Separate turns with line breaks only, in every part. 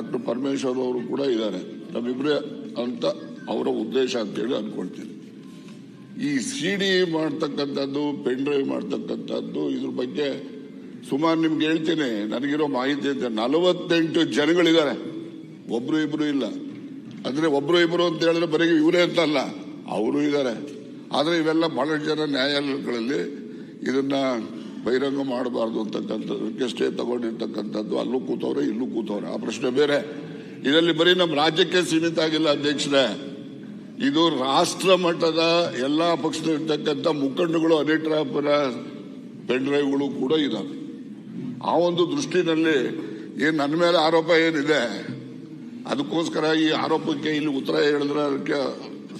Doctor Parameshwar ಅವರು ಕೂಡ ಇದ್ದಾರೆ. ನಮ್ಮಿಬ್ಬರೇ ಅಂತ ಅವರ ಉದ್ದೇಶ ಅಂತೇಳಿ ಅನ್ಕೊಳ್ತೀನಿ. ಈ ಸಿ ಡಿ ಮಾಡ್ತಕ್ಕಂಥದ್ದು ಪೆನ್ ಡ್ರೈವ್ ಮಾಡ್ತಕ್ಕಂಥದ್ದು ಇದ್ರ ಬಗ್ಗೆ ಸುಮಾರು ನಿಮ್ಗೆ ಹೇಳ್ತೀನಿ. ನನಗಿರೋ ಮಾಹಿತಿ ಅಂತ ನಲವತ್ತೆಂಟು ಜನಗಳಿದ್ದಾರೆ. ಒಬ್ರು ಇಬ್ರು ಇಲ್ಲ. ಅಂದ್ರೆ ಒಬ್ರು ಇಬ್ರು ಅಂತ ಹೇಳಿದ್ರೆ ಬರೀ ಇವರೇ ಅಂತಲ್ಲ, ಅವರು ಇದ್ದಾರೆ. ಆದ್ರೆ ಇವೆಲ್ಲ ಬಹಳಷ್ಟು ಜನ ನ್ಯಾಯಾಲಯಗಳಲ್ಲಿ ಇದನ್ನ ಬಹಿರಂಗ ಮಾಡಬಾರ್ದು ಅಂತಕ್ಕಂಥದ್ದಕ್ಕೆ ಸ್ಟೇ ತಗೊಂಡಿರ್ತಕ್ಕಂಥದ್ದು ಅಲ್ಲೂ ಕೂತವ್ರೆ, ಇಲ್ಲೂ ಕೂತವ್ರೆ. ಆ ಪ್ರಶ್ನೆ ಬೇರೆ. ಇದರಲ್ಲಿ ಬರೀ ನಮ್ಮ ರಾಜ್ಯಕ್ಕೆ ಸೀಮಿತ ಆಗಿಲ್ಲ ಅಧ್ಯಕ್ಷರೇ. ಇದು ರಾಷ್ಟ್ರ ಮಟ್ಟದ ಎಲ್ಲಾ ಪಕ್ಷದಲ್ಲಿರ್ತಕ್ಕಂಥ ಮುಖಂಡಗಳು ಅನಿಟ್ರಾಪರ ಪೆಂಡ್ರೈವ್ಗಳು ಕೂಡ ಇದಾವೆ. ಆ ಒಂದು ದೃಷ್ಟಿನಲ್ಲಿ ಏನ್ ನನ್ನ ಮೇಲೆ ಆರೋಪ ಏನಿದೆ, ಅದಕ್ಕೋಸ್ಕರ ಈ ಆರೋಪಕ್ಕೆ ಇಲ್ಲಿ ಉತ್ತರ ಹೇಳಿದ್ರೆ ಅದಕ್ಕೆ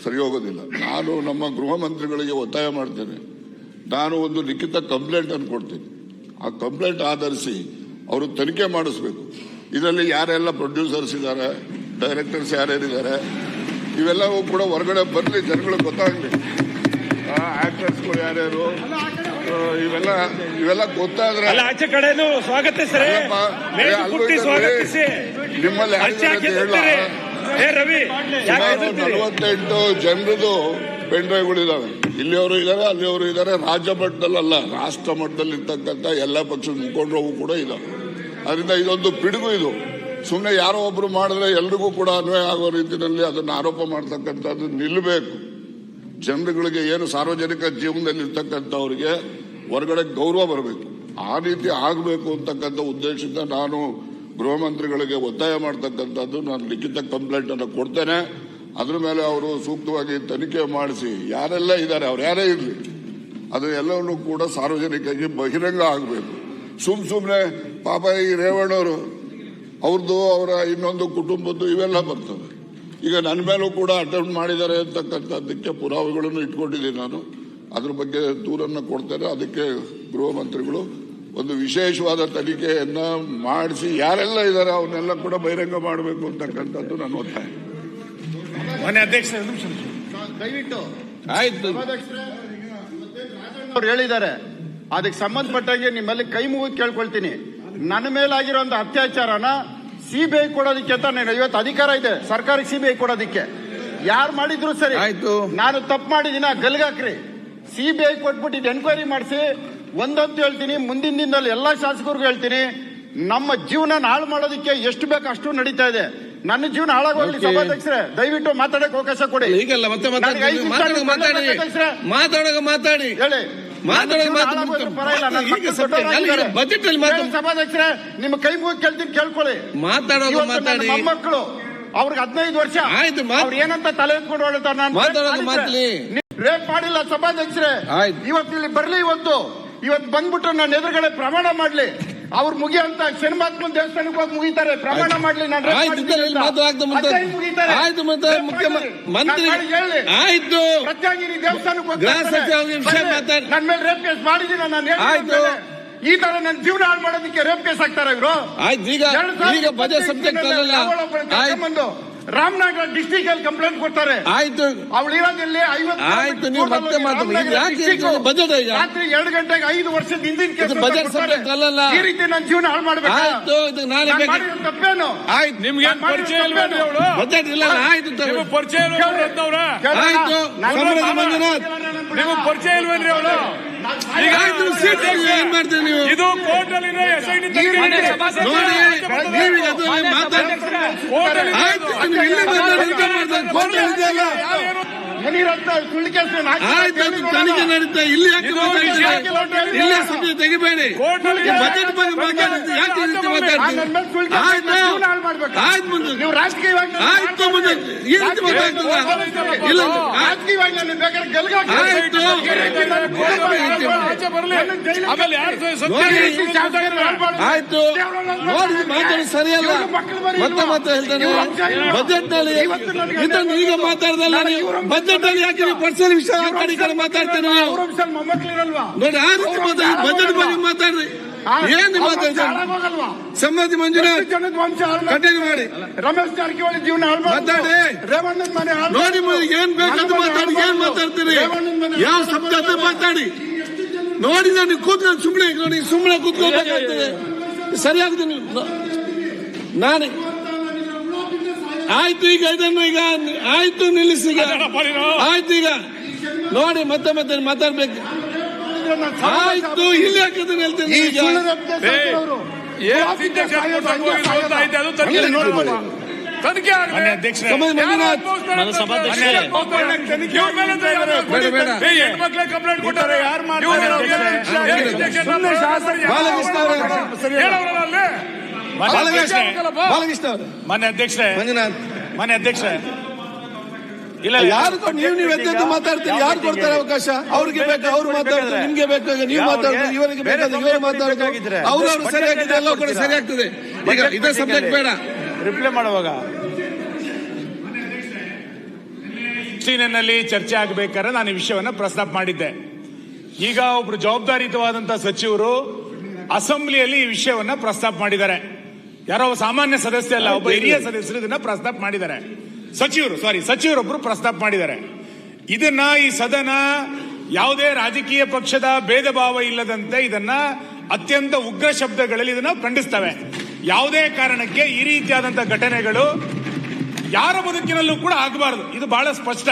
ಸರಿ ಹೋಗೋದಿಲ್ಲ ನಾನು ನಮ್ಮ ಗೃಹ ಮಂತ್ರಿಗಳಿಗೆ ಒತ್ತಾಯ ಮಾಡ್ತೇನೆ. ನಾನು ಒಂದು ಲಿಖಿತ ಕಂಪ್ಲೇಂಟ್ ಅನ್ನು ಕೊಡ್ತೀನಿ. ಆ ಕಂಪ್ಲೇಂಟ್ ಆಧರಿಸಿ ಅವರು ತನಿಖೆ ಮಾಡಿಸ್ಬೇಕು. ಇದರಲ್ಲಿ ಯಾರೆಲ್ಲ ಪ್ರೊಡ್ಯೂಸರ್ಸ್ ಇದ್ದಾರೆ ಡೈರೆಕ್ಟರ್ಸ್ ಯಾರ್ಯಾರಿದ್ದಾರೆ ಇವೆಲ್ಲವೂ ಕೂಡ ಹೊರಗಡೆ ಬರಲಿ ಜನಗಳಿಗೆ ಗೊತ್ತಾಗಲಿ. ಆಕ್ಟರ್ಸ್ಗಳು ಯಾರ್ಯಾರು ಇವೆಲ್ಲ ಇವೆಲ್ಲ ಗೊತ್ತಾದ್ರೆ
ಆಚೆ ಕಡೆನು ಸ್ವಾಗತಿಸ್ರಿ
ನಿಮ್ಮಲ್ಲಿ? ನಲವತ್ತೆಂಟು ಜನರದು ಪೆನ್ ಇದಾವೆ ಇಲ್ಲಿಯವರು ಇದ್ದಾರೆ ಅಲ್ಲಿಯವರು ಇದ್ದಾರೆ ರಾಜ್ಯ ಮಟ್ಟದಲ್ಲಲ್ಲ, ರಾಷ್ಟ್ರ ಮಟ್ಟದಲ್ಲಿ ಇರ್ತಕ್ಕಂಥ ಎಲ್ಲ ಪಕ್ಷದ ಮುಖಂಡರು ಕೂಡ ಇದಾವೆ. ಅದರಿಂದ ಇದೊಂದು ಪಿಡುಗು ಇದು. ಸುಮ್ಮನೆ ಯಾರೋ ಒಬ್ರು ಮಾಡಿದ್ರೆ ಎಲ್ರಿಗೂ ಕೂಡ ಅನ್ವಯ ಆಗೋ ರೀತಿಯಲ್ಲಿ ಅದನ್ನು ಆರೋಪ ಮಾಡ್ತಕ್ಕಂಥದ್ದು ನಿಲ್ಲಬೇಕು ಜನರುಗಳಿಗೆ ಏನು ಸಾರ್ವಜನಿಕ ಜೀವನದಲ್ಲಿ ಇರ್ತಕ್ಕಂಥವ್ರಿಗೆ ಹೊರಗಡೆ ಗೌರವ ಬರಬೇಕು. ಆ ರೀತಿ ಆಗಬೇಕು ಅಂತಕ್ಕಂಥ ಉದ್ದೇಶದಿಂದ ನಾನು ಗೃಹ ಮಂತ್ರಿಗಳಿಗೆ ಒತ್ತಾಯ ಮಾಡ್ತಕ್ಕಂಥದ್ದು ನಾನು ಲಿಖಿತ ಕಂಪ್ಲೇಂಟನ್ನು ಕೊಡ್ತೇನೆ. ಅದ್ರ ಮೇಲೆ ಅವರು ಸೂಕ್ತವಾಗಿ ತನಿಖೆ ಮಾಡಿಸಿ, ಯಾರೆಲ್ಲ ಇದ್ದಾರೆ, ಅವ್ರು ಯಾರೇ ಇರಲಿ, ಅದು ಎಲ್ಲವನ್ನು ಕೂಡ ಸಾರ್ವಜನಿಕರಿಗೆ ಬಹಿರಂಗ ಆಗಬೇಕು. ಸುಮ್ ಸುಮ್ಮನೆ ಪಾಪ ಈ ರೇವಣ್ಣವರು ಅವ್ರದ್ದು ಅವರ ಇನ್ನೊಂದು ಕುಟುಂಬದ್ದು, ಇವೆಲ್ಲ ಬರ್ತವೆ. ಈಗ ನನ್ನ ಮೇಲೂ ಕೂಡ ಅಟೆಂಪ್ಟ್ ಮಾಡಿದ್ದಾರೆ ಅಂತಕ್ಕಂಥದ್ದಕ್ಕೆ ಪುರಾವೆಗಳನ್ನು ಇಟ್ಕೊಂಡಿದ್ದೀನಿ ನಾನು. ಅದ್ರ ಬಗ್ಗೆ ದೂರನ್ನು ಕೊಡ್ತಾರೆ ಅದಕ್ಕೆ ಗೃಹ ಮಂತ್ರಿಗಳು ಒಂದು ವಿಶೇಷವಾದ ತನಿಖೆಯನ್ನು ಮಾಡಿಸಿ, ಯಾರೆಲ್ಲ ಇದ್ದಾರೆ ಅವನ್ನೆಲ್ಲ ಕೂಡ ಬಹಿರಂಗ ಮಾಡಬೇಕು ಅಂತಕ್ಕಂಥದ್ದು ನನ್ನ ಒತ್ತಾಯ.
ಮಾನ್ಯ ಅಧ್ಯಕ್ಷ.
ದಯವಿಟ್ಟು
ಆಯ್ತು.
ಅವ್ರು ಹೇಳಿದ್ದಾರೆ. ಅದಕ್ಕೆ ಸಂಬಂಧಪಟ್ಟಾಗೆ ನಿಮ್ಮಲ್ಲಿ ಕೈ ಮುಗಿ ಕೇಳ್ಕೊಳ್ತೀನಿ. ನನ್ನ ಮೇಲಾಗಿರುವಂತ ಅತ್ಯಾಚಾರನ ಸಿಬಿಐ ಕೊಡೋದಕ್ಕೆ ಅಂತ ನಾನು ಇವತ್ತು ಅಧಿಕಾರ ಇದೆ. ಸರ್ಕಾರಕ್ಕೆ ಸಿಬಿಐ ಕೊಡೋದಕ್ಕೆ. ಯಾರು ಮಾಡಿದ್ರು ಸರಿ?
ಆಯ್ತು.
ನಾನು ತಪ್ಪು ಮಾಡಿದಿನ? ಗಲ್ಗಾಕ್ರಿ. ಸಿಬಿಐ ಕೊಟ್ಬಿಟ್ಟು ಇದು ಎನ್ಕ್ವೈರಿ ಮಾಡಿಸಿ ಒಂದಂತೂ ಹೇಳ್ತೀನಿ ಮುಂದಿನ ದಿನದಲ್ಲಿ ಎಲ್ಲಾ ಶಾಸಕರಿಗೂ ಹೇಳ್ತೀನಿ ನಮ್ಮ ಜೀವನ ಹಾಳು ಮಾಡೋದಕ್ಕೆ ಎಷ್ಟು ಬೇಕು ಅಷ್ಟು ನಡೀತಾ ಇದೆ. ನನ್ನ ಜೀವನ ಹಾಳಾಗೋಗ್ಲಿ ಸಭಾಧ್ಯಕ್ಷರ. ದಯವಿಟ್ಟು ಮಾತಾಡಕ್ಕೆ ಅವಕಾಶ ಕೊಡಿ.
ಈಗಲ್ಲ ಮತ್ತೆ ಮಾತಾಡಿ
ಅಧ್ಯಕ್ಷರೇ,
ಮಾತಾಡಿ.
ಹೇಳಿ. ಸಭಾಧ್ಯಕ್ಷರೇ ನಿಮ್ಮ ಕೈ ಮುಗಿ ಕೇಳ್ತೀನಿ ಕೇಳ್ಕೊಳ್ಳಿ. ಮಾತಾಡೋದು
ಮಾತಾಡಿ.
ಮಕ್ಕಳು ಅವ್ರಿಗೆ ಹದಿನೈದು ವರ್ಷ.
ಆಯ್ತು,
ಅವ್ರು ಏನಂತ ತಲೆ ಎತ್ಕೊಂಡು ಹೇಳ್ತಾರೆ ನಾನು. ರೇಪ್ ಮಾಡಿಲ್ಲ ಸಭಾಧ್ಯಕ್ಷರೇ. ಇವತ್ತು ಇಲ್ಲಿ ಬರ್ಲಿ ಇವತ್ತು. ಇವತ್ತು ಬಂದ್ಬಿಟ್ಟು ನನ್ನ ಎದುರುಗಡೆ ಪ್ರಮಾಣ ಮಾಡ್ಲಿ. ಅವ್ರು ಮುಗಿಯಂತ ಶನಿಮಾತ್ಮನ್ ದೇವಸ್ಥಾನಕ್ಕೆ ಹೋಗಿ ಮುಗಿತಾರೆ. ಪ್ರಮಾಣ ಮಾಡ್ಲಿ ನಾನು
ಆಯ್ತು ಮತ್ತೆ ಮಂತ್ರಿ. ಆಯ್ತು.
ದೇವಸ್ಥಾನಕ್ಕೆ ಹೋಗಿ
ಗೃಹ
ಬರ್ತಾರೆ.
ಸಚಿವ ಒಂದು ನಿಮಿಷ
ಬರ್ಲಿ.
ಮಾತಾಡಿ.
ನನ್ ಮೇಲೆ ರೇಪ್ ಕೇಸ್ ಮಾಡಿದೀನಿ? ನಾನು
ಆಯ್ತು.
ಈ ತರ ನನ್ನ ಜೀವನ ಹಾಳು ಮಾಡೋದಕ್ಕೆ ರೇಪ್ ಕೇಸ್ ಆಗ್ತಾರೆ ಇವರು?
ಆಯ್ತು ಈಗ ಈಗ ಬಜೆಟ್ ಸಬ್ಜೆಕ್ಟ್ ಬಂದು.
ರಾಮನಗರ ಡಿಸ್ಟಿಕ್ ಅಲ್ಲಿ ಕಂಪ್ಲೇಂಟ್ ಕೊಡ್ತಾರೆ.
ಆಯ್ತು.
ಅವಳು ಇರೋದಿಲ್ಲಿ ಐವತ್ತು
ಆಯ್ತು, ನೀವು ಮತ್ತೆ ಮಾತಾಡಿ. ಬಜೆಟ್ ಈಗ?
ರಾತ್ರಿ ಎರಡು ಗಂಟೆಗೆ ಐದು ವರ್ಷದ ಹಿಂದಿನ ಕೇಸ್
ಬಜೆಟ್ ಸಬ್ಜೆಕ್ಟ್ ಅಲ್ಲಲ್ಲ.
ಈ ರೀತಿ ನನ್ನ ಜೀವನ ಹಾಳು ಮಾಡಬೇಕು?
ಆಯ್ತು ಇದು ನಾಳೆ ಬೇಕು.
ತಪ್ಪೇನು?
ಆಯ್ತು.
ನಿಮ್ಗೆ ಏನು ಪರಿಚಯ ಇಲ್ವೇನ್ರಿ ಅವಳು?
ಬಜೆಟ್ ಇಲ್ಲ ಆಯ್ತು.
ನಿಮಗೆ ಪರಿಚಯ ಇಲ್ವೇನ್ರಿ ಅಂತವ್ರ
ಆಯ್ತು. ಸಮರದ ಮಂಜುನಾಥ್.
ನಿಮಗೆ ಪರಿಚಯ ಇಲ್ವೇನ್ರಿ ಅವಳು?
ಏನ್ ಮಾಡ್ತೀರಿ ನೀವು?
ಇದು ಕೋರ್ಟ್ ಅಲ್ಲಿ ಎಸ್ ಐ ಟಿ
ನೋಡಿ ನೀವು ತನಿಖೆ ನಡೀತಾ ಇಲ್ಲಿ ಇಲ್ಲೇ ಸದ್ಯ ತೆಗಿಬೇಡಿ. ಬಜೆಟ್ ಬಗ್ಗೆ ಮಾತಾಡಿದ್ರೆ ಯಾಕೆ ರೀತಿ ಮಾತಾಡ್ತೀವಿ ಆಯ್ತು ಆಯ್ತು. ಮುಂದೆ.
ರಾಜಕೀಯವಾಗಿ
ಆಯ್ತು ಮುಂದೆ. ಈ ರೀತಿ ಮಾತಾಡ್ತೀರಾ? ಇಲ್ಲ. ಆಯ್ತು. ನೋಡಿ ಆಯ್ತು. ನೋಡಿ ಮಾತಾಡಿ ಸರಿಯಲ್ಲ. ಮತ್ತೆ ಮತ್ತೆ ಹೇಳ್ತಾನೆ. ಬಜೆಟ್ನಲ್ಲಿ ಇದನ್ನು ಈಗ ಮಾತಾಡ್ದಲ್ಲ ನೀವು. ಬಜೆಟ್ ಅಲ್ಲಿ ಯಾಕೆ ನೀವು ಪರ್ಸನಲ್ ವಿಷಯ ಕಡೆ ಈ ಕಡೆ ಮಾತಾಡ್ತೇನೆ ನೀವು? ನೋಡಿ ಆ ರೀತಿ ಮಾತಾಡಿ ಬಜೆಟ್ ಬಗ್ಗೆ ಮಾತಾಡ್ರಿ. ಏನ್ ಮಾತಾಡ್ತಾರೆ? ಸಮ್ಮತಿ ಮಂಜುನಾಥ್
ಮಾಡಿ-
ಕಂಟಿನ್ಯೂ ಮಾಡಿ.
ರಮೇಶ್ ಜಾರಕಿಹೊಳಿ ಜೀವನ
ಮಾತಾಡಿ. ನೋಡಿ ಏನ್ ಬೇಕಂತ ಮಾತಾಡಿ ಏನ್ ಮಾತಾಡ್ತೀರಿ? ಯಾವ ಶಬ್ದ ಮಾತಾಡಿ. ನೋಡಿ ನಾನು ಕೂತ್ಕೊಂಡು ಸುಮ್ಮನೆ ನೋಡಿ ಸುಮ್ಮನೆ ಕೂತ್ಕೋಬೇಕಾಗ್ತದೆ ಸರಿಯಾಗ್ತೀನಿ ನಾನು ಆಯ್ತು ಈಗ ಇದನ್ನು ಈಗ ಆಯ್ತು ನಿಲ್ಲಿಸಿ ಈಗ. ಆಯ್ತು ಈಗ. ನೋಡಿ ಮತ್ತೆ ಮತ್ತೆ ಮಾತಾಡ್ಬೇಕು. ಆಯ್ತು ಇಲ್ಲಿ ಹಾಕಿದ್ರೆ ಹೇಳ್ತೀನಿ
ತನಿಖೆ ಕಂಪ್ಲೇಂಟ್ ಕೊಟ್ಟಾರೆ
ಯಾರು ಮಾಡ್ತಾರೆ?
ಬಾಲಕೃಷ್ಣ. ಬಾಲಕೃಷ್ಣ.
ಅಧ್ಯಕ್ಷರೇ.
ಮಂಜುನಾಥ್.
ಮಾನ್ಯ ಅಧ್ಯಕ್ಷರೇ ಇಲ್ಲ
ಯಾರು ನೀವು ನೀವು ಎದ್ದು ಮಾತಾಡ್ತೀರಿ ಯಾರು ಕೊಡ್ತಾರೆ ಅವಕಾಶ? ಅವ್ರಿಗೆ ಬೇಕು ಅವ್ರು ಮಾತಾಡಿದ್ರೆ ನಿಮ್ಗೆ ಬೇಕಾಗ ನೀವು ಮಾತಾಡಿದ್ರೆ ಇವರಿಗೆ ಬೇಕಾದ ಇವರು ಮಾತಾಡ್ತಾರೆ. ಅವ್ರವ್ರು ಸರಿಯಾಗಿದೆ ಎಲ್ಲ ಕೂಡ ಸರಿ ಆಗ್ತದೆ. ಈಗ ಇದೇ ಸಬ್ಜೆಕ್ಟ್ ಬೇಡ.
ರಿಪ್ಲೈ ಮಾಡುವಾಗ. ಚೀನಿನಲ್ಲಿ ಚರ್ಚೆ ಆಗಬೇಕಾದ್ರೆ ನಾನು ಈ ವಿಷಯವನ್ನ ಪ್ರಸ್ತಾಪ ಮಾಡಿದ್ದೆ. ಈಗ ಒಬ್ರು ಜವಾಬ್ದಾರಿಯುತವಾದಂತಹ ಸಚಿವರು ಅಸೆಂಬ್ಲಿಯಲ್ಲಿ ಈ ವಿಷಯವನ್ನ ಪ್ರಸ್ತಾಪ ಮಾಡಿದ್ದಾರೆ. ಯಾರೋ ಒಬ್ಬ ಸಾಮಾನ್ಯ ಸದಸ್ಯ ಅಲ್ಲ ಒಬ್ಬ ಹಿರಿಯ ಸದಸ್ಯರು ಇದನ್ನ ಪ್ರಸ್ತಾಪ ಮಾಡಿದ್ದಾರೆ. ಸಚಿವರು ಸಾರಿ ಸಚಿವರೊಬ್ಬರು ಪ್ರಸ್ತಾಪ ಮಾಡಿದ್ದಾರೆ. ಇದನ್ನ ಈ ಸದನ ಯಾವುದೇ ರಾಜಕೀಯ ಪಕ್ಷದ ಭೇದ ಭಾವ ಇಲ್ಲದಂತೆ ಇದನ್ನ ಅತ್ಯಂತ ಉಗ್ರ ಶಬ್ದಗಳಲ್ಲಿ ಇದನ್ನ ಖಂಡಿಸ್ತವೆ. ಯಾವುದೇ ಕಾರಣಕ್ಕೆ ಈ ರೀತಿಯಾದಂತಹ ಘಟನೆಗಳು ಯಾರ ಬದುಕಿನಲ್ಲೂ ಕೂಡ ಆಗಬಾರದು. ಇದು ಬಹಳ ಸ್ಪಷ್ಟ.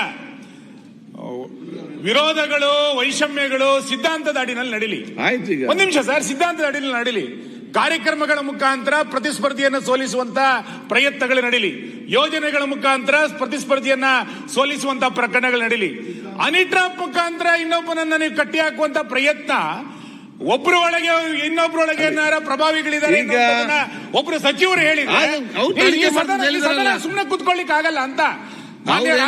ವಿರೋಧಗಳು ವೈಷಮ್ಯಗಳು ಸಿದ್ಧಾಂತದ ಅಡಿನಲ್ಲಿ ನಡೀಲಿ. ಒಂದ್ ನಿಮಿಷ ಸರ್ ಸಿದ್ಧಾಂತದ ಅಡಿನಲ್ಲಿ ನಡೀಲಿ. ಕಾರ್ಯಕ್ರಮಗಳ ಮುಖಾಂತರ ಪ್ರತಿಸ್ಪರ್ಧಿಯನ್ನು ಸೋಲಿಸುವಂತ ಪ್ರಯತ್ನಗಳು ನಡೀಲಿ. ಯೋಜನೆಗಳ ಮುಖಾಂತರ ಪ್ರತಿಸ್ಪರ್ಧಿಯನ್ನ ಸೋಲಿಸುವಂತ ಪ್ರಕರಣಗಳು ನಡೀಲಿ. ಅನಿಟ್ರಾಪ್ ಮುಖಾಂತರ ಇನ್ನೊಬ್ಬನನ್ನ ನೀವು ಕಟ್ಟಿ ಹಾಕುವಂತ ಪ್ರಯತ್ನ ಒಬ್ರ ಒಳಗೆ ಇನ್ನೊಬ್ರೊಳಗೆ ಏನಾರ ಪ್ರಭಾವಿಗಳಿದ್ದಾರೆ ಒಬ್ಬರು ಒಬ್ರು ಸಚಿವರು ಹೇಳಿದ್ರೆ ಸುಮ್ಮನೆ ಕುತ್ಕೊಳ್ಳಿಕ್ ಆಗಲ್ಲ ಅಂತ. ಅಧ್ಯಕ್ಷ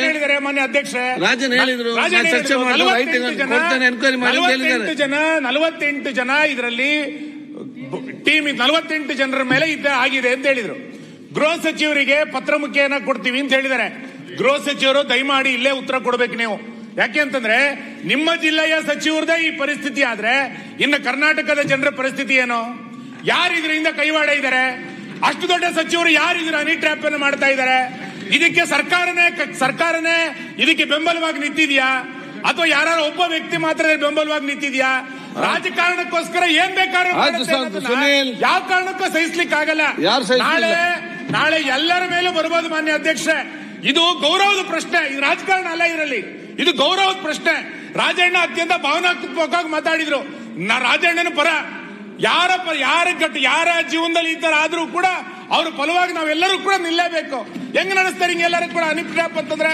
ಹೇಳಿದ್ದಾರೆ?
ಮಾನ್ಯ ಅಧ್ಯಕ್ಷರೇ.
ರಾಜನ್ ಹೇಳಿದ್ರು,
ಜನ ನಲವತ್ತೆಂಟು ಜನ ಇದರಲ್ಲಿ ಟೀಮ್ ನಲವತ್ತೆಂಟು ಜನರ ಮೇಲೆ ಇದ್ದೇ ಆಗಿದೆ ಅಂತ ಹೇಳಿದ್ರು. ಗೃಹ ಸಚಿವರಿಗೆ ಪತ್ರ ಮುಖ್ಯನ ಕೊಡ್ತೀವಿ ಅಂತ ಹೇಳಿದ್ದಾರೆ. ಗೃಹ ಸಚಿವರು ದಯಮಾಡಿ ಇಲ್ಲೇ ಉತ್ತರ ಕೊಡ್ಬೇಕು ನೀವು. ಯಾಕೆ ಅಂತಂದ್ರೆ, ನಿಮ್ಮ ಜಿಲ್ಲೆಯ ಸಚಿವರದೇ ಈ ಪರಿಸ್ಥಿತಿ ಆದ್ರೆ, ಇನ್ನು ಕರ್ನಾಟಕದ ಜನರ ಪರಿಸ್ಥಿತಿ ಏನು? ಯಾರು ಇದರಿಂದ ಕೈವಾಡ ಇದ್ದಾರೆ? ಅಷ್ಟು ದೊಡ್ಡ ಸಚಿವರು ಯಾರು ಇದರ ಹನಿ ಟ್ರ್ಯಾಪ್ ಅನ್ನು ಮಾಡ್ತಾ ಇದ್ದಾರೆ? ಇದಕ್ಕೆ ಸರ್ಕಾರನೇ ಸರ್ಕಾರನೇ ಇದಕ್ಕೆ ಬೆಂಬಲವಾಗಿ ನಿಂತಿದ್ಯಾ? ಅಥವಾ ಯಾರು ಒಬ್ಬ ವ್ಯಕ್ತಿ ಮಾತ್ರ ಬೆಂಬಲವಾಗಿ ನಿಂತಿದ್ಯಾ? ರಾಜಕಾರಣಕ್ಕೋಸ್ಕರ ಏನ್ ಬೇಕಾದ್ರೂ ಯಾವ ಕಾರಣಕ್ಕೂ ಸಹಿಸ್ಲಿಕ್ಕೆ ಆಗಲ್ಲ ನಾಳೆ ನಾಳೆ ಎಲ್ಲರ ಮೇಲೂ ಬರ್ಬೋದು ಮಾನ್ಯ ಅಧ್ಯಕ್ಷೆ ಇದು ಗೌರವದ ಪ್ರಶ್ನೆ. ಇದು ರಾಜಕಾರಣ ಅಲ್ಲ ಇದರಲ್ಲಿ. ಇದು ಗೌರವದ ಪ್ರಶ್ನೆ. ರಾಜಣ್ಣ ಅತ್ಯಂತ ಭಾವನಾತ್ಮಕವಾಗಿ ಮಾತಾಡಿದ್ರು. ನಾ ರಾಜಣ್ಣನ ಪರ ಯಾರ ಪರ ಯಾರ ಗಟ್ಟ ಯಾರ ಜೀವನದಲ್ಲಿ ಈ ತರ ಆದ್ರೂ ಕೂಡ ಅವ್ರ ಫಲವಾಗಿ ನಾವೆಲ್ಲರೂ ಕೂಡ ನಿಲ್ಲೇಬೇಕು. ಹೆಂಗ್ ನಡೆಸ್ತಾರೆ ಹಿಂಗೆಲ್ಲರೂ ಕೂಡ ಅನಿಪ್ರಾಪ್ ಅಂತಂದ್ರೆ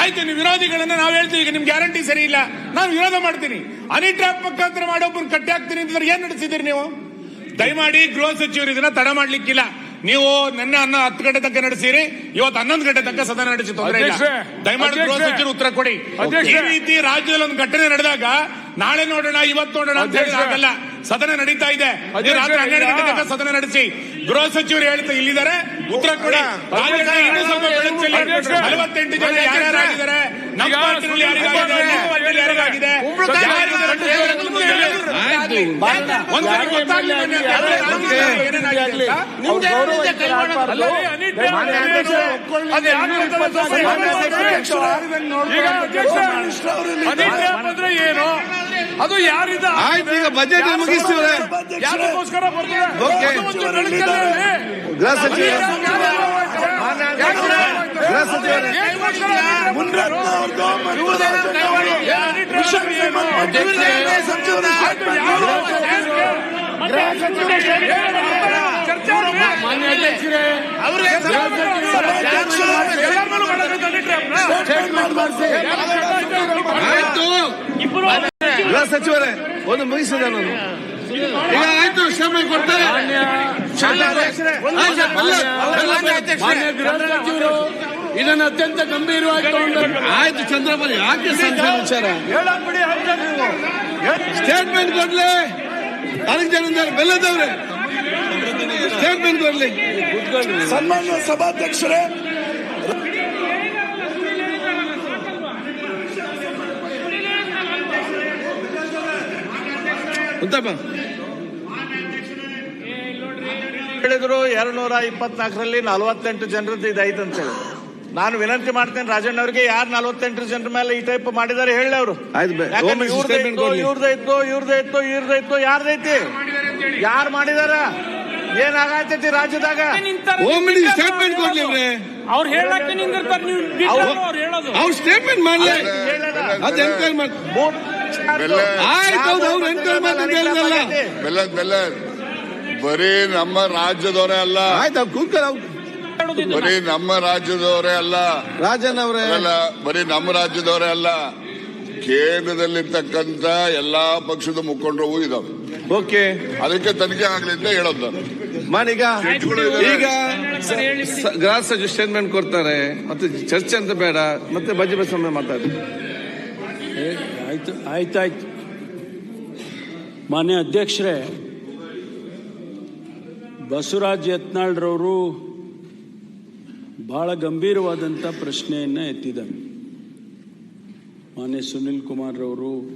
ಆಯ್ತು ನೀವು ವಿರೋಧಿಗಳನ್ನ ನಾವು ಹೇಳ್ತೀವಿ ಈಗ ನಿಮ್ ಗ್ಯಾರಂಟಿ ಸರಿ ಇಲ್ಲ. ನಾನು ವಿರೋಧ ಮಾಡ್ತೀನಿ. ಅನಿಟ್ರಾಪ್ ಮುಖಾಂತರ ಮಾಡೋಬ್ಬರು ಕಟ್ಟಿ ಹಾಕ್ತೀನಿ ಅಂತಂದ್ರೆ ಏನ್ ನಡೆಸಿದಿರಿ ನೀವು? ದಯಮಾಡಿ ಗೃಹ ಸಚಿವರು ಇದನ್ನ ತಡ ಮಾಡ್ಲಿಕ್ಕಿಲ್ಲ. ನೀವು ನಿನ್ನೆ ಅನ್ನ ಹತ್ತು ಗಂಟೆ ತನಕ ನಡೆಸಿರಿ ಇವತ್ತು ಹನ್ನೊಂದು ಗಂಟೆ ತನಕ ಸದನ ನಡೆಸಿ ತೊಂದರೆ ಇಲ್ಲ. ದಯಮಾಡಿ ಗೃಹ. ಸಚಿವರು ಉತ್ತರ ಕೊಡಿ. ಈ ರೀತಿ ರಾಜ್ಯದಲ್ಲಿ ಒಂದು ಘಟನೆ ನಡೆದಾಗ ನಾಳೆ ನೋಡೋಣ ಇವತ್ತು ನೋಡೋಣ ಅಂತ
ಹೇಳಿ
ಆಗಲ್ಲ. ಸದನ ನಡೀತಾ ಇದೆ. ರಾತ್ರಿ ಹನ್ನೆರಡು ಗಂಟೆ ತನಕ ಸದನ ನಡೆಸಿ. ಗೃಹ ಸಚಿವರು ಹೇಳ್ತಾ ಇಲ್ಲಿದ್ದಾರೆ. ಉತ್ತರ ಕೂಡ. ನಲವತ್ತೆಂಟು ಜನ ಯಾರ್ಯಾರಾಗಿದ್ದಾರೆ ನಮ್ಮ ಪಾರ್ಟಿನಲ್ಲಿ ಯಾರಿಗಾಗಿದೆ
ಏನು? ಅದು ಯಾರಿದ
ಆಯ್ತು ಈಗ ಬಜೆಟ್ ಮುಗಿಸ್ತೀವಿ
ಯಾರಿಗೋಸ್ಕರ ಬರ್ತದೆ.
ಗೃಹ ಸಚಿವ ಗೃಹ
ಮಾನ್ಯ ಅಧ್ಯಕ್ಷರೇ ಸ್ಟೇಟ್ಮೆಂಟ್ ಮಾಡಿಸಿ
ಆಯ್ತು ಸಚಿವರೇ ಒಂದು ಮುಗಿಸಿದೆ ನಾನು. ಈಗ ಆಯ್ತು ಶ್ರಮ ಕೊಡ್ತಾರೆ.
ಇದನ್ನು ಅತ್ಯಂತ ಗಂಭೀರವಾಗಿ ತಗೊಂಡು
ಆಯ್ತು ಚಂದ್ರಬಾಬು ಯಾಕೆ ವಿಚಾರ? ಸ್ಟೇಟ್ಮೆಂಟ್ ಕೊಡ್ಲಿ. ಅದಕ್ಕೆ ಜನ ಬೆಲ್ಲದವ್ರೆ. ಸ್ಟೇಟ್ಮೆಂಟ್ ಕೊಡ್ಲಿ.
ಸನ್ಮಾನ್ಯ ಸಭಾಧ್ಯಕ್ಷರೇ
ಉತ್ತಮ.
ಹೇಳಿದ್ರು ಎರಡ್ ನೂರ ಇಪ್ಪತ್ನಾಲ್ಕರಲ್ಲಿ ನಲವತ್ತೆಂಟು ಜನರದ್ದು ಇದಾಯ್ತು ಅಂತ ಹೇಳಿ. ನಾನು ವಿನಂತಿ ಮಾಡ್ತೇನೆ ರಾಜಣ್ಣ ಅವರಿಗೆ ಯಾರು ನಲವತ್ತೆಂಟು ಜನರ ಮೇಲೆ ಈ ಟೈಪ್ ಮಾಡಿದಾರೆ ಹೇಳಿ ಅವರು. ಇವ್ರದೈತೋ ಇವ್ರದೈತೋ ಇವ್ರದೈತೋ ಯಾರ್ದೈತಿ ಯಾರು ಮಾಡಿದಾರ? ಏನಾಗತೈತಿ ರಾಜ್ಯದಾಗ?
ಸ್ಟೇಟ್ಮೆಂಟ್
ಅವ್ರು. ಹೇಳಕ್ಕೆ ನಿಂದಿರ್ತಾರೆ ನೀವು ಅವ್ರು ಹೇಳೋದು.
ಅವ್ರು ಸ್ಟೇಟ್ಮೆಂಟ್ ಮಾಡಲಿ. ಅದ್ ಮಾಡಿ
ಬೆಲ್ಲ ಬೆಲ್ಲ ಬೆಲ್ಲ ಬರೀ ನಮ್ಮ ರಾಜ್ಯದವರೇ ಅಲ್ಲ.
ಆಯ್ತು ಕೂತ್ಕೊಳ್ಳಿ
ಬರೀ ನಮ್ಮ ರಾಜ್ಯದವರೇ ಅಲ್ಲ.
ರಾಜನವರೇ.
ಅಲ್ಲ ಬರೀ ನಮ್ಮ ರಾಜ್ಯದವರೇ ಅಲ್ಲ. ಕೇಂದ್ರದಲ್ಲಿರ್ತಕ್ಕಂತ ಎಲ್ಲಾ ಪಕ್ಷದ ಮುಖಂಡರು ಇದಾವೆ.
ಓಕೆ.
ಅದಕ್ಕೆ ತನಿಖೆ ಆಗ್ಲಿ ಅಂತ ಹೇಳೋದು ಮಾನೀಗ
ಮಾಡೀಗ ಈಗ ಸಚಿವ ಸ್ಟೇಟ್ಮೆಂಟ್ ಕೊಡ್ತಾರೆ. ಮತ್ತೆ ಚರ್ಚೆ ಅಂತ ಬೇಡ. ಮತ್ತೆ ಬಜೆಟ್ ಸಮಯ ಮಾತಾಡಿ
ಆಯ್ತು, ಆಯ್ತಾಯ್ತು. ಮಾನ್ಯ ಅಧ್ಯಕ್ಷರೇ, ಬಸವರಾಜ್ ಯತ್ನಾಳ್ರವರು ಬಹಳ ಗಂಭೀರವಾದಂಥ ಪ್ರಶ್ನೆಯನ್ನು ಎತ್ತಿದ್ದಾರೆ. ಮಾನ್ಯ ಸುನಿಲ್ ಕುಮಾರ್ರವರು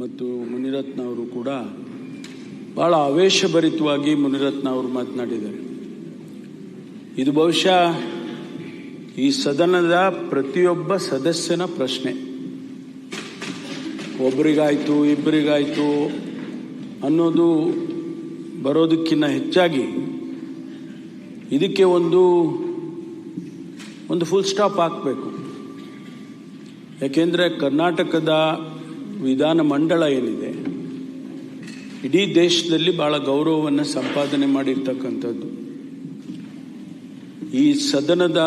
ಮತ್ತು ಮುನಿರತ್ನ ಅವರು ಕೂಡ ಬಹಳ ಆವೇಶಭರಿತವಾಗಿ ಮುನಿರತ್ನ ಅವರು ಮಾತನಾಡಿದ್ದಾರೆ. ಇದು ಬಹುಶಃ ಈ ಸದನದ ಪ್ರತಿಯೊಬ್ಬ ಸದಸ್ಯನ ಪ್ರಶ್ನೆ. ಒಬ್ಬರಿಗಾಯ್ತು ಇಬ್ಬರಿಗಾಯಿತು ಅನ್ನೋದು ಬರೋದಕ್ಕಿಂತ ಹೆಚ್ಚಾಗಿ ಇದಕ್ಕೆ ಒಂದು ಒಂದು ಫುಲ್ ಸ್ಟಾಪ್ ಹಾಕಬೇಕು. ಯಾಕೆಂದರೆ ಕರ್ನಾಟಕದ ವಿಧಾನ ಮಂಡಳ ಏನಿದೆ, ಇಡೀ ದೇಶದಲ್ಲಿ ಬಹಳ ಗೌರವವನ್ನು ಸಂಪಾದನೆ ಮಾಡಿರ್ತಕ್ಕಂಥದ್ದು. ಈ ಸದನದ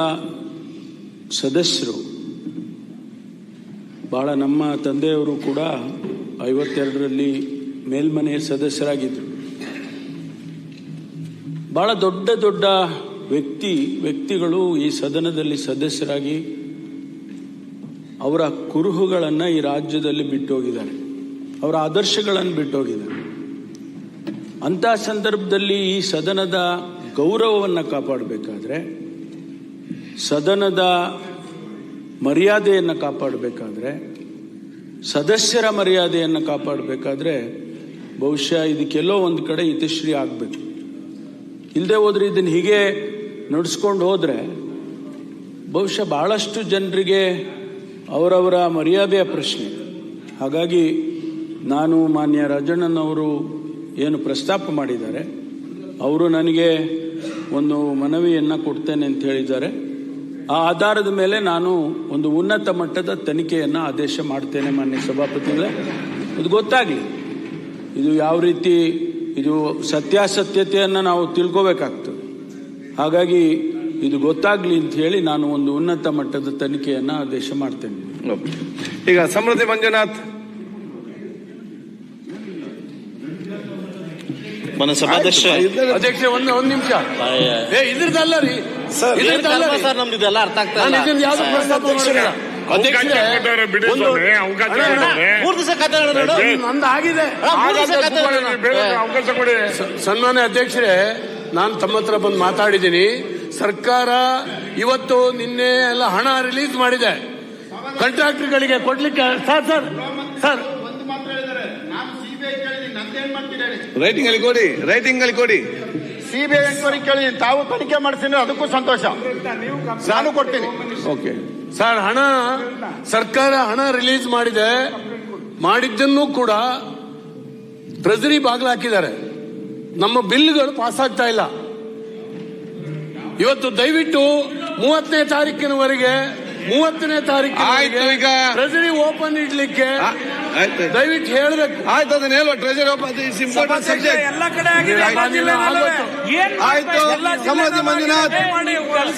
ಸದಸ್ಯರು ಬಹಳ ನಮ್ಮ ತಂದೆಯವರು ಕೂಡ ಐವತ್ತೆರಡರಲ್ಲಿ ಮೇಲ್ಮನೆಯ ಸದಸ್ಯರಾಗಿದ್ದರು ಬಹಳ ದೊಡ್ಡ ದೊಡ್ಡ ವ್ಯಕ್ತಿ, ವ್ಯಕ್ತಿಗಳು ಈ ಸದನದಲ್ಲಿ ಸದಸ್ಯರಾಗಿ ಅವರ ಕುರುಹುಗಳನ್ನು ಈ ರಾಜ್ಯದಲ್ಲಿ ಬಿಟ್ಟೋಗಿದ್ದಾರೆ. ಅವರ ಆದರ್ಶಗಳನ್ನು ಬಿಟ್ಟೋಗಿದ್ದಾರೆ. ಅಂಥ ಸಂದರ್ಭದಲ್ಲಿ ಈ ಸದನದ ಗೌರವವನ್ನು ಕಾಪಾಡಬೇಕಾದ್ರೆ ಸದನದ ಮರ್ಯಾದೆಯನ್ನು ಕಾಪಾಡಬೇಕಾದ್ರೆ, ಸದಸ್ಯರ ಮರ್ಯಾದೆಯನ್ನು ಕಾಪಾಡಬೇಕಾದ್ರೆ, ಬಹುಶಃ ಇದಕ್ಕೆಲ್ಲೋ ಒಂದು ಕಡೆ ಇತಿಶ್ರೀ ಆಗಬೇಕು. ಇಲ್ಲದೆ ಹೋದ್ರೆ ಇದನ್ನು ಹೀಗೆ ನಡೆಸ್ಕೊಂಡು ಹೋದರೆ, ಬಹುಶಃ ಭಾಳಷ್ಟು ಜನರಿಗೆ ಅವರವರ ಮರ್ಯಾದೆಯ ಪ್ರಶ್ನೆ. ಹಾಗಾಗಿ ನಾನು ಮಾನ್ಯ ರಾಜಣ್ಣನವರು ಏನು ಪ್ರಸ್ತಾಪ ಮಾಡಿದ್ದಾರೆ, ಅವರು ನನಗೆ ಒಂದು ಮನವಿಯನ್ನು ಕೊಡ್ತೇನೆ ಅಂತ ಹೇಳಿದ್ದಾರೆ. ಆ ಆಧಾರದ ಮೇಲೆ ನಾನು ಒಂದು ಉನ್ನತ ಮಟ್ಟದ ತನಿಖೆಯನ್ನು ಆದೇಶ ಮಾಡ್ತೇನೆ ಮಾನ್ಯ ಸಭಾಪತಿಗಳೇ. ಇದು ಗೊತ್ತಾಗಲಿ. ಇದು ಯಾವ ರೀತಿ ಇದು ಸತ್ಯಾಸತ್ಯತೆಯನ್ನು ನಾವು ತಿಳ್ಕೋಬೇಕಾಗ್ತದೆ. ಹಾಗಾಗಿ ಇದು ಗೊತ್ತಾಗ್ಲಿ ಅಂತ ಹೇಳಿ ನಾನು ಒಂದು ಉನ್ನತ ಮಟ್ಟದ ತನಿಖೆಯನ್ನು ಆದೇಶ ಮಾಡ್ತೇನೆ.
ಓಕೆ. ಈಗ ಸಮೃದ್ಧಿ ಮಂಜುನಾಥ್.
ಅಧ್ಯಕ್ಷ ಒಂದು ಒಂದು ನಿಮಿಷ. ಇದ್ರದಲ್ಲ ಇದ್ರದ್ದಲ್ಲ ರೀ. ಇದ್ರದ್ದಲ್ಲ ರೀ.
ಸರ್ ನಮ್ದು? ಇದೆಲ್ಲ ಅರ್ಥ ಆಗ್ತಾ ಇಲ್ಲ.
ಸನ್ಮಾನ್ಯ ಅಧ್ಯಕ್ಷರೇ ನಾನು ತಮ್ಮ ಹತ್ರ ಬಂದು ಮಾತಾಡಿದ್ದೀನಿ. ಸರ್ಕಾರ ಇವತ್ತು ನಿನ್ನೆ ಎಲ್ಲ ಹಣ ರಿಲೀಸ್ ಮಾಡಿದೆ. ಕಾಂಟ್ರಾಕ್ಟರ್ಗಳಿಗೆ ಕೊಡ್ಲಿಕ್ಕೆ ಸರ್ ಸರ್ ಸರ್.
ರೈಟಿಂಗ್ ಅಲ್ಲಿ ಕೊಡಿ ರೈಟಿಂಗ್ ಅಲ್ಲಿ ಕೊಡಿ.
ಸಿಬಿಐ ಎಂಕ್ವೈರಿ ಕೇಳಿ ತಾವು ತನಿಖೆ ಮಾಡಿಸಿದ್ರೆ ಅದಕ್ಕೂ ಸಂತೋಷ. ನಾನು ಕೊಡ್ತೀನಿ.
ಓಕೆ.
ಸರ್ ಹಣ ಸರ್ಕಾರ ಹಣ ರಿಲೀಸ್ ಮಾಡಿದೆ. ಮಾಡಿದ್ದನ್ನು ಕೂಡ ಟ್ರೆಜರಿ ಬಾಗಿಲು ಹಾಕಿದ್ದಾರೆ. ನಮ್ಮ ಬಿಲ್ಗಳು ಪಾಸ್ ಆಗ್ತಾ ಇಲ್ಲ. ಇವತ್ತು ದಯವಿಟ್ಟು ಮೂವತ್ತನೇ ತಾರೀಕಿನವರೆಗೆ ಮೂವತ್ತನೇ ತಾರೀಕು. ಟ್ರೆಜರಿ ಓಪನ್ ಇಡ್ಲಿಕ್ಕೆ ದಯವಿಟ್ಟು ಹೇಳಬೇಕು
ಆಯ್ತು ಅದನ್ನ ಹೇಳುವ. ಇಸ್ ಇಂಪಾರ್ಟೆಂಟ್ ಸಬ್ಜೆಕ್ಟ್ ಆಯ್ತು. ಸಮಾಜ ಮಂಜುನಾಥ್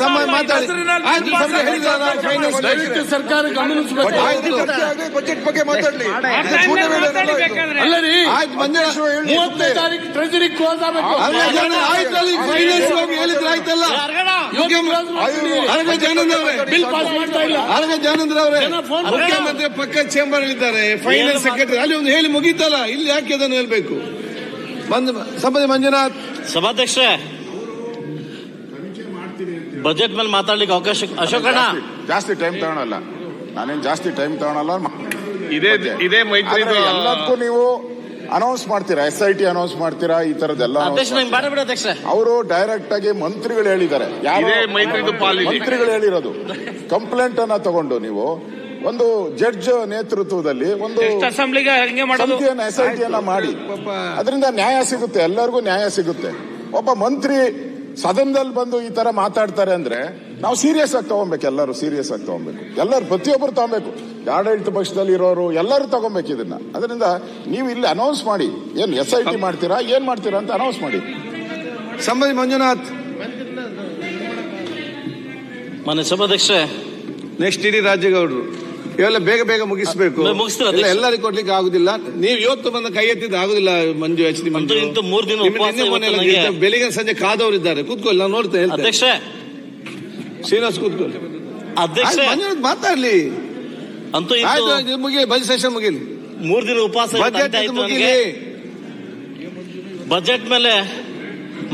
ಸಮಾಜ ಮಾತಾಡಿ. ಆಯ್ತು ಸಮೃದ್ಧಿ ಹೇಳಿದ್ರಲ್ಲ ಫೈನಾನ್ಸ್
ದಯವಿಟ್ಟು ಸರ್ಕಾರ ಗಮನಿಸಬೇಕು.
ಬಜೆಟ್ ಬಗ್ಗೆ ಮಾತಾಡಲಿ.
ಅಲ್ಲ ರೀ
ಆಯ್ತು ಬಂದ
ಮೂವತ್ತನೇ ತಾರೀಕು ಟ್ರೆಜರಿ ಕ್ಲೋಸ್ ಆಗಬೇಕು.
ಅರ್ಗ ಜನ ಆಯ್ತು ಅಲ್ಲಿ ಫೈನಾನ್ಸ್ ಹೋಗಿ ಹೇಳಿದ್ರೆ ಆಯ್ತಲ್ಲ. ಅರಗ ಜಾನಂದ್ರ ಅವರೇ.
ಬಿಲ್ ಪಾಸ್ ಮಾಡ್ತಾ ಇಲ್ಲ.
ಅರಗ ಜಾನಂದ್ರ ಅವರೇ.
ಜನ phone
ಮುಖ್ಯಮಂತ್ರಿ ಪಕ್ಕ ಚೇಂಬರ್ ಇದ್ದಾರೆ ಫೈನಾನ್ಸ್ ಸೆಕ್ರೆಟರಿ ಅಲ್ಲಿ ಒಂದು ಹೇಳಿ ಮುಗೀತಲ್ಲ. ಇಲ್ಲಿ ಯಾಕೆ ಅದನ್ನು ಹೇಳ್ಬೇಕು? ಬಂದು ಸಭಾಪತಿ ಮಂಜುನಾಥ್.
ಸಭಾಧ್ಯಕ್ಷ ಬಜೆಟ್ ಮೇಲೆ ಮಾತಾಡ್ಲಿಕ್ಕೆ ಅವಕಾಶ ಅಶೋಕಣ್ಣ
ಜಾಸ್ತಿ ಟೈಮ್ ತಗೊಳಲ್ಲ. ನಾನೇನ್ ಜಾಸ್ತಿ ಟೈಮ್ ತಗೊಳಲ್ಲ
ಇದೇ ಇದೇ ಮೈತ್ರಿ
ಎಲ್ಲದಕ್ಕೂ ನೀವು ಅನೌನ್ಸ್ ಮಾಡ್ತೀರಾ? ಎಸ್ ಐ ಟಿ ಅನೌನ್ಸ್ ಮಾಡ್ತೀರಾ? ಈ
ಬಿಡ
ಅವರು ಡೈರೆಕ್ಟ್ ಆಗಿ ಮಂತ್ರಿಗಳು ಹೇಳಿದ್ದಾರೆ. ಮಂತ್ರಿಗಳು ಹೇಳಿರೋದು. ಕಂಪ್ಲೇಂಟ್ ಅನ್ನ ತಗೊಂಡು ನೀವು ಒಂದು ಜಡ್ಜ್ ನೇತೃತ್ವದಲ್ಲಿ ಒಂದು
ಅಸೆಂಬ್ಲಿಗೆ ಹಂಗೆ ಮಾಡೋದು.
ಸಮಿತಿಯನ್ನ ಎಸ್ ಐ ಟಿಯನ್ನ ಮಾಡಿ. ಅದರಿಂದ ನ್ಯಾಯ ಸಿಗುತ್ತೆ ಎಲ್ಲರಿಗೂ ನ್ಯಾಯ ಸಿಗುತ್ತೆ. ಒಬ್ಬ ಮಂತ್ರಿ ಸದನದಲ್ಲಿ ಬಂದು ಈ ತರ ಮಾತಾಡ್ತಾರೆ ಅಂದ್ರೆ ನಾವು ಸೀರಿಯಸ್ ಆಗಿ ತಗೊಬೇಕು ಎಲ್ಲರೂ ಸೀರಿಯಸ್ ಆಗಿ ತಗೊಬೇಕು. ಎಲ್ಲರೂ ಪ್ರತಿಯೊಬ್ಬರು ತಗೊಬೇಕು. ಆಡಳಿತ ಪಕ್ಷದಲ್ಲಿ ಇರೋರು ಎಲ್ಲರೂ ತಗೊಬೇಕು ಇದನ್ನ. ಅದರಿಂದ ನೀವು ಇಲ್ಲಿ ಅನೌನ್ಸ್ ಮಾಡಿ ಏನ್ ಎಸ್ ಐ ಟಿ ಮಾಡ್ತೀರಾ ಏನ್ ಮಾಡ್ತೀರಾ ಅಂತ ಅನೌನ್ಸ್ ಮಾಡಿ.
ಸಂಬಂಧಿ ಮಂಜುನಾಥ್.
ಮನೆ ಸಭಾಧ್ಯಕ್ಷರೇ.
ನೆಕ್ಸ್ಟ್ ಇಡೀ ರಾಜ್ಯಗೌಡರು. ಇವೆಲ್ಲ ಬೇಗ ಬೇಗ ಮುಗಿಸ್ಬೇಕು? ಎಲ್ಲರಿಗೂ ಕೊಡ್ಲಿಕ್ಕೆ ಆಗುದಿಲ್ಲ. ನೀವು ಇವತ್ತು ಬಂದ ಕೈ ಎತ್ತಿದ್ದು ಆಗುದಿಲ್ಲ ಮಂಜು ಎಚ್ ಡಿ ಮಂಜು. ಬೆಳಿಗ್ಗೆ ಸಂಜೆ ಕಾದವರಿದ್ದಾರೆ. ಕೂತ್ಕೊಳ್ಳಿ ನಾನು ನೋಡ್ತೇನೆ ಹೇಳ್ತೇನೆ. ಶ್ರೀನಿವಾಸ್ ಕೂತ್ಕೊಳ್ಳಿ ಅಧ್ಯಕ್ಷ ಮಾತಾಡ್ಲಿ.
ಅಂತೂ
ಮುಗಿ ಬಜೆಟ್ ಸೆಷನ್ ಮುಗಿಲಿ.
ಮೂರ್ ದಿನ ಉಪವಾಸ
ಬಜೆಟ್
ಮೇಲೆ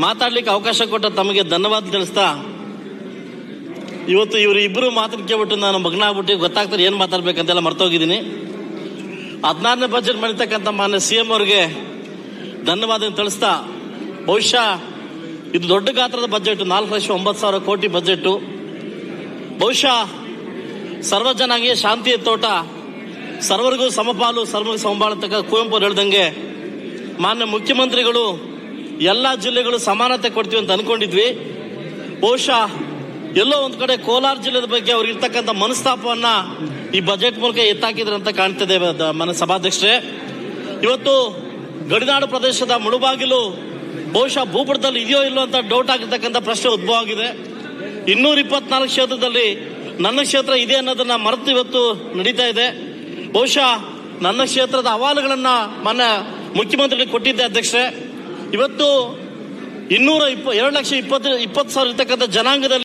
ಮಾತಾಡ್ಲಿಕ್ಕೆ ಅವಕಾಶ ಕೊಟ್ಟ ತಮಗೆ ಧನ್ಯವಾದ ತಿಳಿಸ್ತಾ ಇವತ್ತು ಇವರು ಇಬ್ಬರು ಮಾತನ್ನ ಕೇಳ್ಬಿಟ್ಟು ನಾನು ಮಗ್ನ ಆಗ್ಬಿಟ್ಟು ಗೊತ್ತಾಗ್ತಾರೆ ಏನ್ ಮಾತಾಡ್ಬೇಕಂತೆಲ್ಲ ಮರ್ತೋಗಿದ್ದೀನಿ. ಹದಿನಾರನೇ ಬಜೆಟ್ ಮಾಡಿರ್ತಕ್ಕಂಥ ಮಾನ್ಯ ಸಿ ಎಂ ಅವ್ರಿಗೆ ಧನ್ಯವಾದ ತಿಳಿಸ್ತಾ ಬಹುಶಃ ಇದು ದೊಡ್ಡ ಗಾತ್ರದ ಬಜೆಟ್ ನಾಲ್ಕು ಲಕ್ಷ ಒಂಬತ್ತು ಸಾವಿರ ಕೋಟಿ ಬಜೆಟ್ ಬಹುಶಃ ಸರ್ವಜನಾಂಗೀಯ ಶಾಂತಿಯ ತೋಟ ಸರ್ವರಿಗೂ ಸಮಪಾಲು, ಸರ್ವರಿಗೂ ಸಮಬಾಳತಕ್ಕ ಕುವೆಂಪು ಹೇಳ್ದಂಗೆ ಮಾನ್ಯ ಮುಖ್ಯಮಂತ್ರಿಗಳು ಎಲ್ಲ ಜಿಲ್ಲೆಗಳು ಸಮಾನತೆ ಕೊಡ್ತೀವಿ ಅಂತ ಅನ್ಕೊಂಡಿದ್ವಿ. ಬಹುಶಃ ಎಲ್ಲೋ ಒಂದ್ ಕಡೆ ಕೋಲಾರ ಜಿಲ್ಲೆದ ಬಗ್ಗೆ ಅವ್ರಿಗಿರ್ತಕ್ಕಂಥ ಮನಸ್ತಾಪವನ್ನ ಈ ಬಜೆಟ್ ಮೂಲಕ ಎತ್ತಾಕಿದ್ರೆ ಅಂತ ಕಾಣ್ತಿದೆ ಮನ ಸಭಾಧ್ಯಕ್ಷರೇ. ಇವತ್ತು ಗಡಿನಾಡು ಪ್ರದೇಶದ ಮುಳುಬಾಗಿಲು ಬಹುಶಃ ಭೂಪಟದಲ್ಲಿ ಇದೆಯೋ ಇಲ್ಲೋ ಅಂತ ಡೌಟ್ ಆಗಿರ್ತಕ್ಕಂಥ ಪ್ರಶ್ನೆ ಉದ್ಭವ ಆಗಿದೆ. ಇನ್ನೂರ ಇಪ್ಪತ್ನಾಲ್ಕು ಕ್ಷೇತ್ರದಲ್ಲಿ ನನ್ನ ಕ್ಷೇತ್ರ ಇದೆ ಅನ್ನೋದನ್ನ ಮರೆತು ಇವತ್ತು ನಡೀತಾ ಇದೆ. ಬಹುಶಃ ನನ್ನ ಕ್ಷೇತ್ರದ ಅಹವಾಲುಗಳನ್ನ ಮನ್ನ ಮುಖ್ಯಮಂತ್ರಿಗಳಿಗೆ ಕೊಟ್ಟಿದ್ದೆ ಅಧ್ಯಕ್ಷರೇ. ಇವತ್ತು ಇನ್ನೂರ ಇಪ್ಪ, ಎರಡು ಲಕ್ಷ ಇಪ್ಪತ್ತು ಇಪ್ಪತ್ತು ಸಾವಿರ ಇರ್ತಕ್ಕಂಥ ಜನಾಂಗದಲ್ಲಿ